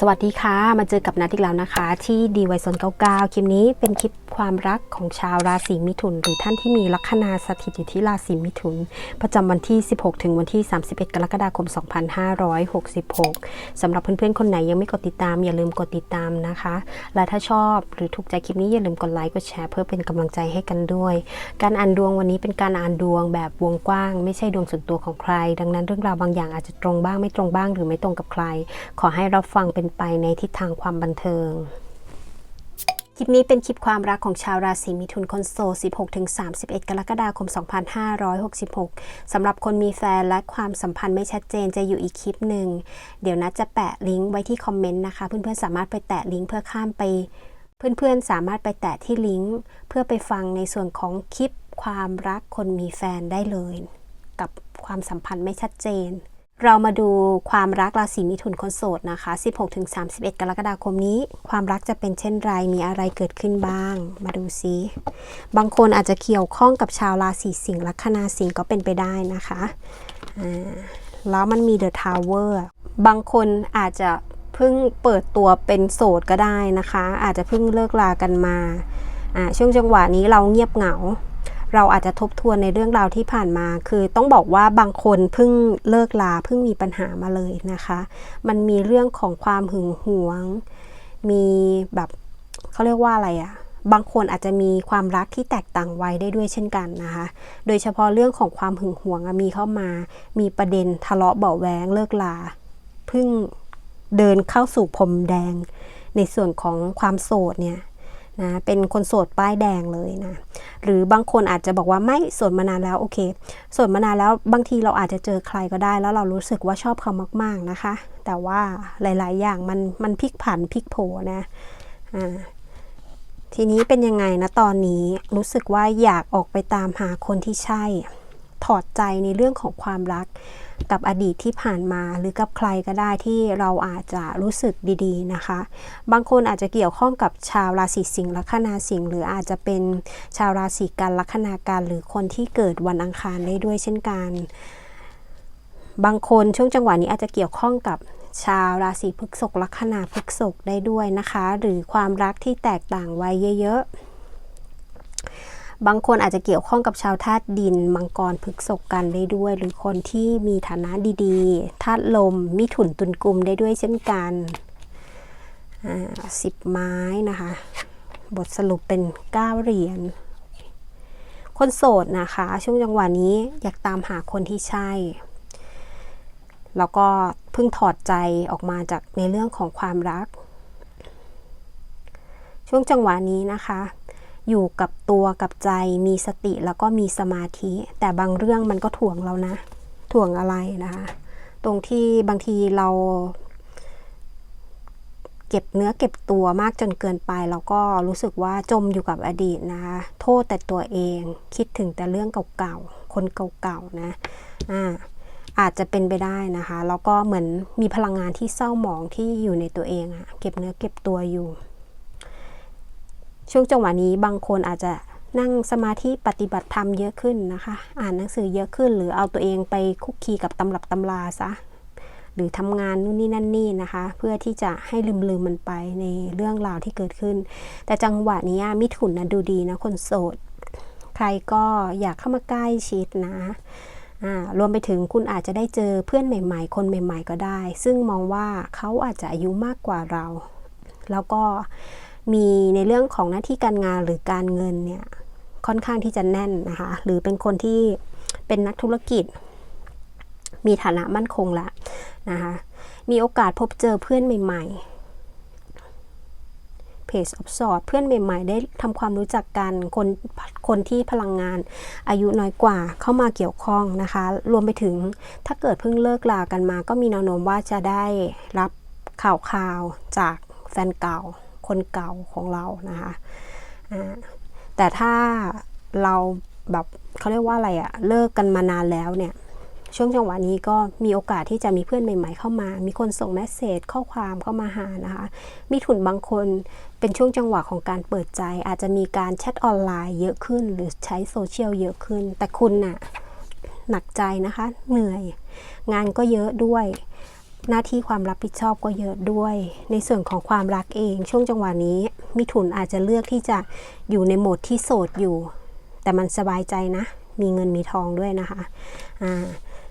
สวัสดีค่ะ มาเจอกับนัดอีกแล้วนะคะ ที่ดีไวซอน99 คลิปนี้เป็นคลิปความรักของชาวราศีมิถุน หรือท่านที่มีลัคนาสถิตอยู่ที่ราศีมิถุน ประจำวันที่ 16 ถึงวันที่ 31 กรกฎาคม 2566สำหรับเพื่อนๆ คนไหนยังไม่กดติดตาม อย่าลืมกดติดตามนะคะ และถ้าชอบหรือถูกใจคลิปนี้อย่าลืมกดไลค์กดแชร์เพื่อเป็นกำลังใจให้กันด้วย การอ่านดวงวันนี้เป็นการอ่านดวงแบบวงกว้าง ไม่ใช่ดวงส่วนตัวของใคร ดังนั้นเรื่องราวบางอย่างอาจจะตรงบ้างไม่ตรงบ้างหรือไม่ตรงกับใคร ขอให้รับฟังเป็นไปในทิศทางความบันเทิง คลิปนี้เป็นคลิปความรักของชาวราศีมิถุนคนโสด 16-31 กรกฎาคม 2566 สำหรับคนมีแฟนและความสัมพันธ์ไม่ชัดเจนจะอยู่อีกคลิปหนึ่ง เดี๋ยวนัดจะแปะลิงก์ไว้ที่คอมเมนต์นะคะ เพื่อนๆสามารถไปแตะลิงก์เพื่อข้ามไป เพื่อนๆสามารถไปแตะที่ลิงก์เพื่อไปฟังในส่วนของคลิปความรักคนมีแฟนได้เลย กับความสัมพันธ์ไม่ชัดเจน เรามาดูความรักราศีมิถุนคนโสดนะคะ 16-31 กรกฎาคมนี้ ความรักจะเป็นเช่นไร มีอะไรเกิดขึ้นบ้าง มาดูซิ บางคนอาจจะเกี่ยวข้องกับชาวราศีสิงห์ลัคนาสิงห์ก็เป็นไปได้นะคะแล้วมันมีเดอะทาวเวอร์ บางคนอาจจะเพิ่งเปิดตัวเป็นโสดก็ได้นะคะ อาจจะเพิ่งเลิกลากันมา ช่วงจังหวะนี้เราเงียบเหงา เราอาจจะทบทวนในเรื่องราวที่ผ่านมา คือต้องบอกว่าบางคนเพิ่งเลิกลาเพิ่งมีปัญหามาเลยนะคะ มันมีเรื่องของความหึงหวง มีแบบเขาเรียกว่าอะไรอะบางคนอาจจะมีความรักที่แตกต่างวัยได้ด้วยเช่นกันนะคะ โดยเฉพาะเรื่องของความหึงหวงมีเข้ามา มีประเด็นทะเลาะเบาะแวงเลิกลา เพิ่งเดินเข้าสู่พรมแดง ในส่วนของความโสดเนี่ย นะเป็นคนโสดป้ายแดงเลยนะหรือบางคนอาจจะบอกว่าไม่โสดมานานแล้วโอเคโสดมานานแล้วบางทีเราอาจจะเจอใครก็ได้ แล้วเรารู้สึกว่าชอบเขามาก ๆนะคะ แต่ว่าหลาย ๆ อย่างมันมันพลิกผันพลิกโผนะอ่าทีนี้เป็นยังไงนะตอนนี้รู้สึกว่าอยากออกไปตามหาคนที่ใช่ ถอดใจในเรื่องของความรัก กับอดีตที่ผ่านมาหรือกับใครก็ได้ที่เราอาจจะรู้สึกดีๆนะคะ บางคนอาจจะเกี่ยวข้องกับชาวราศีสิงห์ลัคนาสิงห์หรืออาจจะเป็นชาวราศีกันลัคนาการหรือคนที่เกิดวันอังคารได้ด้วยเช่นกัน บางคนช่วงจังหวะนี้อาจจะเกี่ยวข้องกับชาวราศีพฤษภลัคนาพฤษภได้ด้วยนะคะ หรือความรักที่แตกต่างไว้เยอะๆ บางคนอาจจะเกี่ยวข้องกับชาวธาตุดิน มังกรพฤกษกกันได้ด้วย หรือคนที่มีฐานะดีๆ ธาตุลม มิถุนตุลกุมได้ด้วยเช่นกันสิบไม้นะคะ บทสรุปเป็น 9 เหรียญ คนโสดนะคะ ช่วงจังหวะนี้อยากตามหาคนที่ใช่ แล้วก็เพิ่งถอดใจออกมาจากในเรื่องของความรัก ช่วงจังหวะนี้นะคะ อยู่กับตัวกับใจมีสติแล้วก็มีสมาธิ แต่บางเรื่องมันก็ถ่วงเรานะ ถ่วงอะไรนะคะ ตรงที่บางทีเรา เก็บเนื้อเก็บตัวมากจนเกินไป แล้วก็รู้สึกว่าจมอยู่กับอดีตนะคะ โทษแต่ตัวเองคิดถึงแต่เรื่องเก่าๆ คนเก่าๆนะอ่าอาจจะเป็นไปได้นะคะ แล้วก็เหมือนมีพลังงานที่เศร้าหมองที่อยู่ในตัวเองอะเก็บเนื้อเก็บตัวอยู่ ช่วงจังหวะนี้บางคนอาจจะนั่งสมาธิปฏิบัติธรรมเยอะขึ้นนะคะ อ่านหนังสือเยอะขึ้น หรือเอาตัวเองไปคุกคีกับตำรับตำราซะหรือทำงานนู่นนี่นั่นนี่นะคะ เพื่อที่จะให้ลืมลืมมันไปในเรื่องราวที่เกิดขึ้น แต่จังหวะนี้มิถุนนะดูดีนะคนโสด ใครก็อยากเข้ามาใกล้ชิดนะรวมไปถึงคุณอาจจะได้เจอเพื่อนใหม่ ๆ คนใหม่ ๆ ก็ได้ ซึ่งมองว่าเขาอาจจะอายุมากกว่าเรา แล้วก็ มีในเรื่องของหน้าที่การงานหรือการเงินเนี่ยค่อนข้างที่จะแน่นนะคะ หรือเป็นคนที่เป็นนักธุรกิจ มีฐานะมั่นคงละนะคะ มีโอกาสพบเจอเพื่อนใหม่ๆเพจออฟสอดเพื่อนใหม่ๆ ได้ทำความรู้จักกันคนคนที่พลังงานอายุน้อยกว่าเข้ามาเกี่ยวข้องนะคะ รวมไปถึงถ้าเกิดเพิ่งเลิกลากันมา ก็มีแนวโน้มว่าจะได้รับข่าวข่าวจากแฟนเก่า คนเก่าของเรานะคะแต่ถ้าเราแบบเขาเรียกว่าอะไรอะเลิกกันมานานแล้วเนี่ยช่วงจังหวะนี้ก็มีโอกาสที่จะมีเพื่อนใหม่ ๆ เข้ามา มีคนส่งเมสเซจข้อความเข้ามาหานะคะ มีถุนบางคนเป็นช่วงจังหวะของการเปิดใจ อาจจะมีการแชทออนไลน์เยอะขึ้น หรือใช้โซเชียลเยอะขึ้น แต่คุณน่ะหนักใจนะคะ เหนื่อย งานก็เยอะด้วย หน้าที่ความรับผิดชอบก็เยอะด้วย ในส่วนของความรักเอง ช่วงจังหวะนี้ มิถุนอาจจะเลือกที่จะอยู่ในโหมดที่โสดอยู่ แต่มันสบายใจนะ มีเงินมีทองด้วยนะคะอ่า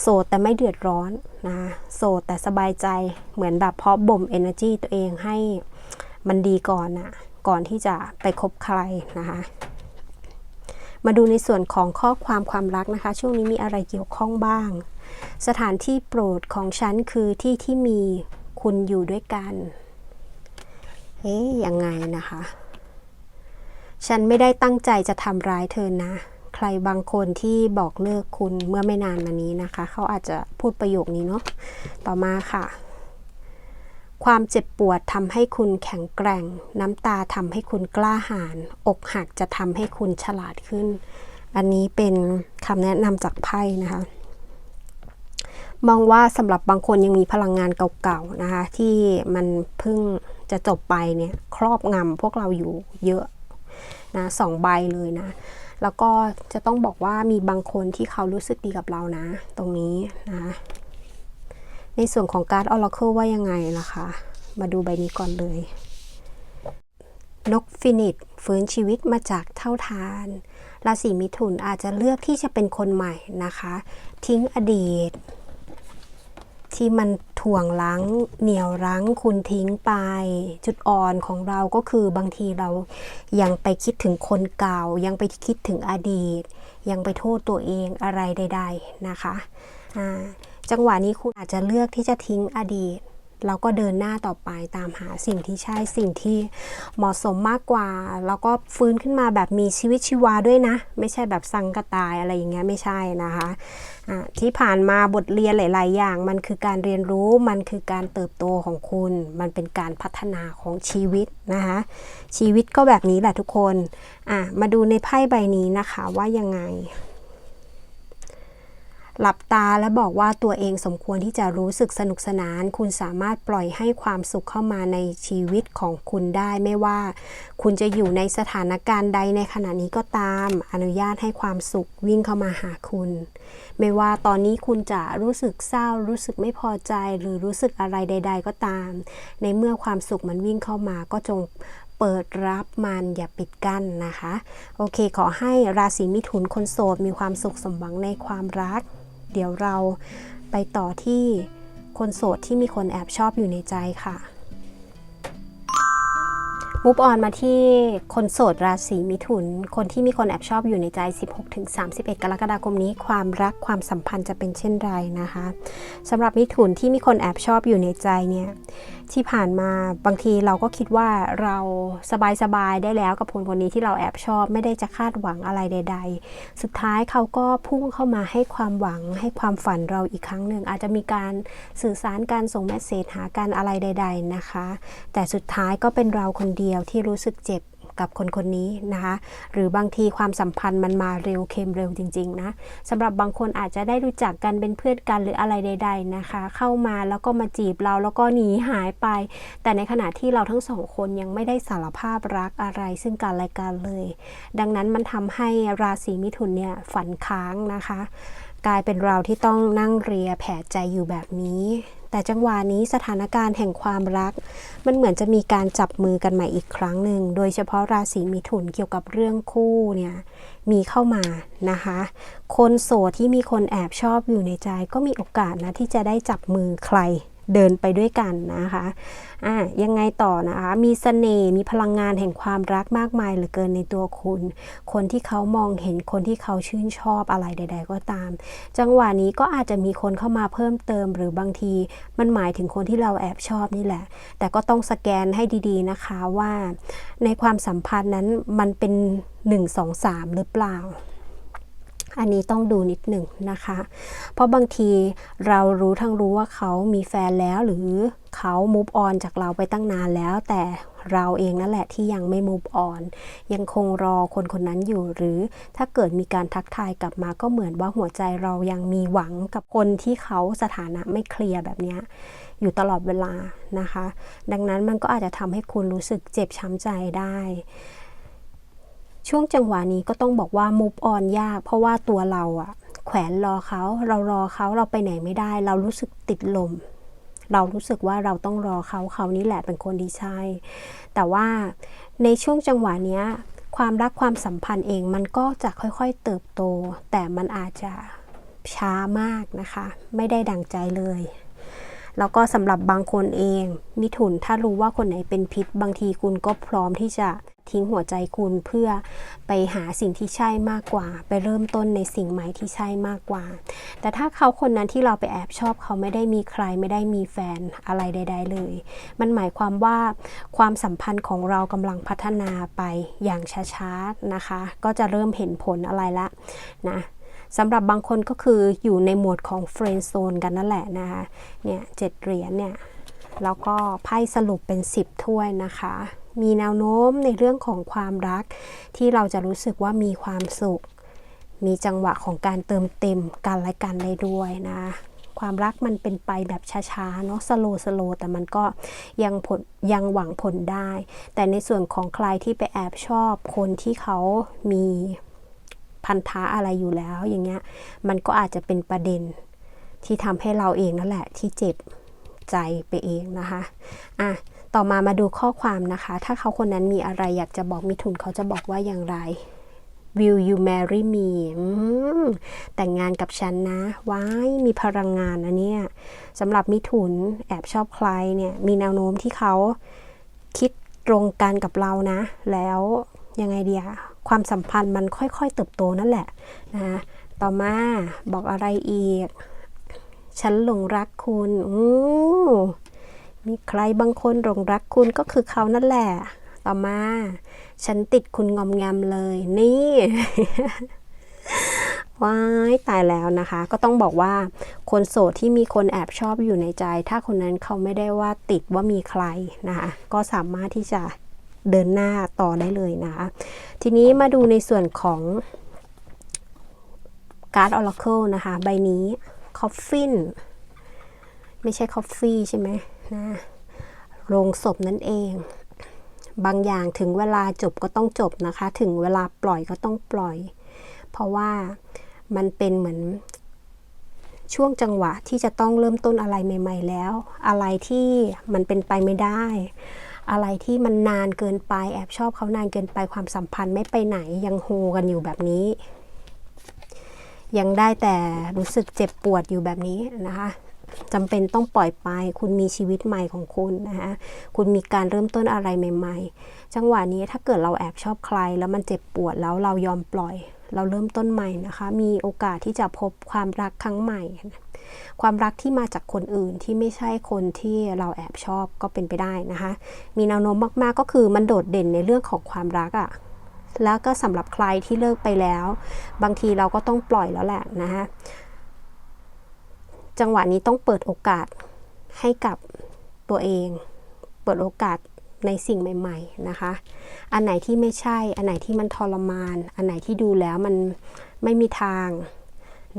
โสดแต่ไม่เดือดร้อนนะโสดแต่สบายใจเหมือนแบบเพาะบ่ม energy ตัวเองให้มันดีก่อนนะก่อนที่จะไปคบใครนะคะมาดูในส่วนของข้อความความรักนะคะ ช่วงนี้มีอะไรเกี่ยวข้องบ้าง สถานที่โปรดของฉันคือที่ที่มีคุณอยู่ด้วยกัน เอ๊ยยังไงนะคะ ฉันไม่ได้ตั้งใจจะทำร้ายเธอนะ ใครบางคนที่บอกเลิกคุณเมื่อไม่นานมานี้นะคะ เขาอาจจะพูดประโยคนี้เนาะ ต่อมาค่ะ ความเจ็บปวดทำให้คุณแข็งแกร่ง น้ำตาทำให้คุณกล้าหาญ อกหักจะทำให้คุณฉลาดขึ้น อันนี้เป็นคำแนะนำจากไพ่นะคะ มองว่าสำหรับบางคนยังมีพลังงานเก่าๆนะคะที่มันเพิ่งจะจบไปเนี่ยครอบงำพวกเราอยู่เยอะนะสองใบเลยนะ แล้วก็จะต้องบอกว่ามีบางคนที่เขารู้สึกดีกับเรานะ ตรงนี้นะในส่วนของการ์ดออร์เคิลว่ายังไงนะคะมาดูใบนี้ก่อนเลย นกฟินิกซ์ฟื้นชีวิตมาจากเท่าทานราศีมิถุนอาจจะเลือกที่จะเป็นคนใหม่นะคะ ทิ้งอดีต ที่มันถ่วงลั้งเหนี่ยวรั้งคุณทิ้งไป จุดอ่อนของเราก็คือบางทีเรายังไปคิดถึงคนเก่า ยังไปคิดถึงอดีต ยังไปโทษตัวเองอะไรใด ๆนะคะจังหวะนี้คุณอาจจะเลือกที่จะทิ้งอดีต แล้วก็เดินหน้าต่อไปตามหาสิ่งที่ใช่สิ่งที่เหมาะสมมากกว่า แล้วก็ฟื้นขึ้นมาแบบมีชีวิตชีวาด้วยนะ ไม่ใช่แบบสังกตายอะไรอย่างเงี้ยไม่ใช่นะคะะที่ผ่านมาบทเรียนหลาย ๆ อย่าง มันคือการเรียนรู้มันคือการเติบโตของคุณ มันเป็นการพัฒนาของชีวิตนะคะชีวิตก็แบบนี้แหละทุกคนอะมาดูในไพ่ใบนี้นะคะว่ายังไง หลับตาและบอกว่าตัวเองสมควรที่จะรู้สึกสนุกสนาน คุณสามารถปล่อยให้ความสุขเข้ามาในชีวิตของคุณได้ไม่ว่า คุณจะอยู่ในสถานการณ์ใดในขณะนี้ก็ตาม อนุญาตให้ความสุขวิ่งเข้ามาหาคุณ ไม่ว่าตอนนี้คุณจะรู้สึกเศร้า รู้สึกไม่พอใจ หรือรู้สึกอะไรใด ๆ ก็ตาม ในเมื่อความสุขมันวิ่งเข้ามาก็จงเปิดรับมันอย่าปิดกั้นนะคะ โอเค ขอให้ราศีมิถุนคนโสดมีความสุขสมหวังในความรัก เดี๋ยวเราไปต่อที่คนโสดที่มีคนแอบชอบอยู่ในใจค่ะมูฟออนมาที่คนโสดราศีมิถุน คนที่มีคนแอบชอบอยู่ในใจ 16-31 กรกฎาคมนี้ ความรักความสัมพันธ์จะเป็นเช่นไรนะคะสำหรับมิถุนที่มีคนแอบชอบอยู่ในใจเนี่ย ที่ผ่านมาบางทีเราก็คิดว่าเราสบายๆได้แล้วกับคนคนนี้ที่เราแอบชอบไม่ได้จะคาดหวังอะไรใด ๆ สุดท้ายเขาก็พุ่งเข้ามาให้ความหวังให้ความฝันเราอีกครั้งหนึ่งอาจจะมีการสื่อสารการส่งเมสเซจหาการอะไรใด ๆนะคะ แต่สุดท้ายก็เป็นเราคนเดียวที่รู้สึกเจ็บ กับคนคนนี้นะคะ หรือบางทีความสัมพันธ์มันมาเร็วเค็มเร็วจริงๆนะสำหรับบางคนอาจจะได้รู้จักกันเป็นเพื่อนกันหรืออะไรใด ๆนะคะ เข้ามาแล้วก็มาจีบเราแล้วก็หนีหายไป แต่ในขณะที่เราทั้งสองคนยังไม่ได้สารภาพรักอะไรซึ่งกันและกันเลย ดังนั้นมันทำให้ราศีมิถุนเนี่ยฝันค้างนะคะ กลายเป็นเราที่ต้องนั่งเรียแผลใจอยู่แบบนี้ แต่จังหวะนี้สถานการณ์แห่งความรัก มันเหมือนจะมีการจับมือกันใหม่อีกครั้งหนึ่ง โดยเฉพาะราศีมิถุนเกี่ยวกับเรื่องคู่เนี่ยมีเข้ามานะคะ คนโสดที่มีคนแอบชอบอยู่ในใจก็มีโอกาสนะที่จะได้จับมือใคร เดินไปด้วยกันนะคะอะยังไงต่อนะคะ มีสเสน่ห์มีพลังงานแห่งความรักมากมายเหลือเกินในตัวคุณ คนที่เขามองเห็นคนที่เขาชื่นชอบอะไรใด ๆ ก็ตาม จังหวะนี้ก็อาจจะมีคนเข้ามาเพิ่มเติมหรือบางทีมันหมายถึงคนที่เราแอบชอบนี่แหละ แต่ก็ต้องสแกนให้ดีๆนะคะว่า ในความสัมพันธ์นั้นมันเป็น 1 2 3 หรือเปล่า อันนี้ต้องดูนิดหนึ่งนะคะ เพราะบางทีเรารู้ทั้งรู้ว่าเขามีแฟนแล้วหรือเขามูฟออนจากเราไปตั้งนานแล้ว แต่เราเองนั่นแหละที่ยังไม่มูฟออนยังคงรอคนคนนั้นอยู่ หรือถ้าเกิดมีการทักทายกลับมาก็เหมือนว่าหัวใจเรายังมีหวังกับคนที่เขาสถานะไม่เคลียร์แบบนี้อยู่ตลอดเวลานะคะ ดังนั้นมันก็อาจจะทำให้คุณรู้สึกเจ็บช้ำใจได้ ช่วงจังหวะนี้ก็ต้องบอกว่ามูฟออนยาก เพราะว่าตัวเราอะแขวนรอเขาเรารอเขาเราไปไหนไม่ได้ เรารู้สึกติดลม เรารู้สึกว่าเราต้องรอเขาเขานี่แหละเป็นคนที่ใช่แต่ว่าในช่วงจังหวะเนี้ยความรักความสัมพันธ์เองมันก็จะค่อยๆเติบโต แต่มันอาจจะช้ามากนะคะ ไม่ได้ดังใจเลย แล้วก็สำหรับบางคนเอง มิถุนถ้ารู้ว่าคนไหนเป็นพิษ บางทีคุณก็พร้อมที่จะ ทิ้งหัวใจคุณเพื่อไปหาสิ่งที่ใช่มากกว่า ไปเริ่มต้นในสิ่งใหม่ที่ใช่มากกว่า แต่ถ้าเขาคนนั้นที่เราไปแอบชอบเขาไม่ได้มีใครไม่ได้มีแฟนอะไรใด ๆ เลย มันหมายความว่าความสัมพันธ์ของเรากำลังพัฒนาไปอย่างช้าๆนะคะ ก็จะเริ่มเห็นผลอะไรละนะสำหรับบางคนก็คืออยู่ในโหมดของเฟรนด์โซนกันนั่นแหละนะคะเนี่ยเจ็ดเหรียญเนี่ยแล้วก็ไพ่สรุปเป็น 10 ถ้วยนะคะ มีแนวโน้มในเรื่องของความรัก ที่เราจะรู้สึกว่ามีความสุข มีจังหวะของการเติมเต็มกันและกันได้ด้วยนะความรักมันเป็นไปแบบช้าๆเนาะสโลสโลแต่มันก็ยังผลยังหวังผลได้ แต่ในส่วนของใครที่ไปแอบชอบคนที่เขามีพันธะอะไรอยู่แล้วอย่างเงี้ยมันก็อาจจะเป็นประเด็นที่ทำให้เราเองนั่นแหละที่เจ็บใจไปเองนะคะอะ ต่อมามาดูข้อความนะคะ ถ้าเขาคนนั้นมีอะไรอยากจะบอกมิถุนเขาจะบอกว่าอย่างไร Will you marry me แต่งงานกับฉันนะว้ายมีพลังงานนะเนี่ยสำหรับมิถุนแอบชอบใครเนี่ย มีแนวโน้มที่เขาคิดตรงกันกับเรานะ แล้วยังไงเดียความสัมพันธ์มันค่อยๆ เติบโตนั่นแหละนะต่อมาบอกอะไรอีก ฉันหลงรักคุณอู้ มีใครบางคนหลงรักคุณก็คือเขานั่นแหละ ต่อมา ฉันติดคุณงอมแงมเลย นี่ว้ายตายแล้วนะคะ ก็ต้องบอกว่า คนโสดที่มีคนแอบชอบอยู่ในใจ ถ้าคนนั้นเขาไม่ได้ว่าติดว่ามีใครนะคะ ก็สามารถที่จะเดินหน้าต่อได้เลยนะคะ ทีนี้มาดูในส่วนของการ์ดออร์เคิลนะคะ ใบนี้คอฟฟิน ไม่ใช่คอฟฟี่ใช่ไหม นะโรงศพนั่นเอง บางอย่างถึงเวลาจบก็ต้องจบนะคะ ถึงเวลาปล่อยก็ต้องปล่อย เพราะว่ามันเป็นเหมือนช่วงจังหวะที่จะต้องเริ่มต้นอะไรใหม่ ๆ แล้ว อะไรที่มันเป็นไปไม่ได้ อะไรที่มันนานเกินไปแอบชอบเขานานเกินไปความสัมพันธ์ไม่ไปไหนยังโฮกันอยู่แบบนี้ ยังได้แต่รู้สึกเจ็บปวดอยู่แบบนี้นะคะ จำเป็นต้องปล่อยไป คุณมีชีวิตใหม่ของคุณนะคะคุณมีการเริ่มต้นอะไรใหม่ ๆ จังหวะนี้ถ้าเกิดเราแอบชอบใคร แล้วมันเจ็บปวดแล้วเรายอมปล่อย เราเริ่มต้นใหม่นะคะ มีโอกาสที่จะพบความรักครั้งใหม่ ความรักที่มาจากคนอื่นที่ไม่ใช่คนที่เราแอบชอบก็เป็นไปได้นะคะ มีแนวโน้มมากๆก็คือมันโดดเด่นในเรื่องของความรักอะ่ะแล้วก็สำหรับใครที่เลิกไปแล้ว บางทีเราก็ต้องปล่อยแล้วแหละนะคะ จังหวะนี้ต้องเปิดโอกาสให้กับตัวเอง เปิดโอกาสในสิ่งใหม่ ๆนะคะ อันไหนที่ไม่ใช่ อันไหนที่มันทรมาน อันไหนที่ดูแล้วมันไม่มีทาง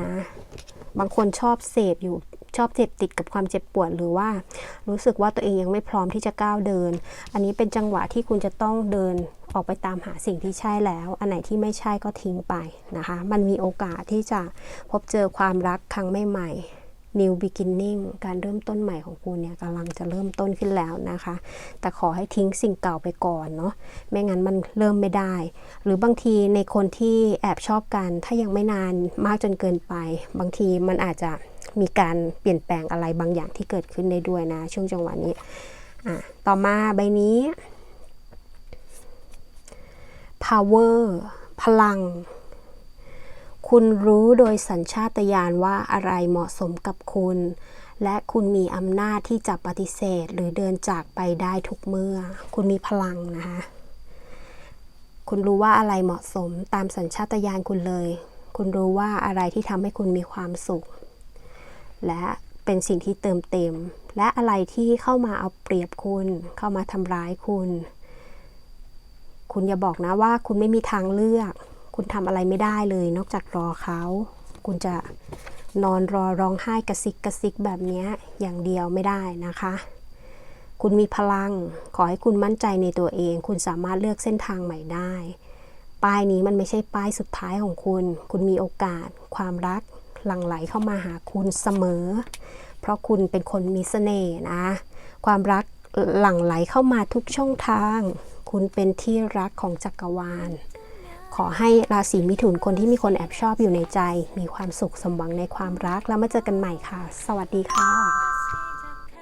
นะ บางคนชอบเสพอยู่ ชอบเจ็บติดกับความเจ็บปวดหรือว่า รู้สึกว่าตัวเองยังไม่พร้อมที่จะก้าวเดิน อันนี้เป็นจังหวะที่คุณจะต้องเดินออกไปตามหาสิ่งที่ใช่แล้ว อันไหนที่ไม่ใช่ก็ทิ้งไปนะคะ มันมีโอกาสที่จะพบเจอความรักครั้งใหม่ๆ new beginning การเริ่มต้นใหม่ของคุณเนี่ยกำลังจะเริ่มต้นขึ้นแล้วนะคะ แต่ขอให้ทิ้งสิ่งเก่าไปก่อนเนาะไม่งั้นมันเริ่มไม่ได้ หรือบางทีในคนที่แอบชอบกัน ถ้ายังไม่นานมากจนเกินไป บางทีมันอาจจะมีการเปลี่ยนแปลงอะไรบางอย่างที่เกิดขึ้นได้ด้วยนะ ช่วงจังหวะนี้อะต่อมาใบนี้ power พลัง คุณรู้โดยสัญชาตญาณว่าอะไรเหมาะสมกับคุณ และคุณมีอำนาจที่จะปฏิเสธหรือเดินจากไปได้ทุกเมื่อ คุณมีพลังนะคะ คุณรู้ว่าอะไรเหมาะสมตามสัญชาตญาณคุณเลย คุณรู้ว่าอะไรที่ทำให้คุณมีความสุข และเป็นสิ่งที่เติมเต็ม และอะไรที่เข้ามาเอาเปรียบคุณ เข้ามาทำร้ายคุณ คุณอย่าบอกนะว่าคุณไม่มีทางเลือก คุณทำอะไรไม่ได้เลย นอกจากรอเขา คุณจะนอนรอร้องไห้กระซิกกระซิกแบบนี้อย่างเดียวไม่ได้นะคะ คุณมีพลัง ขอให้คุณมั่นใจในตัวเอง คุณสามารถเลือกเส้นทางใหม่ได้ ป้ายนี้มันไม่ใช่ป้ายสุดท้ายของคุณ คุณมีโอกาส ความรักหลั่งไหลเข้ามาหาคุณเสมอ เพราะคุณเป็นคนมีเสน่ห์นะ ความรักหลั่งไหลเข้ามาทุกช่องทาง คุณเป็นที่รักของจักรวาล ขอให้ราศีมิถุนคนที่มีคนแอบชอบอยู่ในใจ มีความสุขสมหวังในความรักแล้วมาเจอกันใหม่ค่ะ สวัสดีค่ะ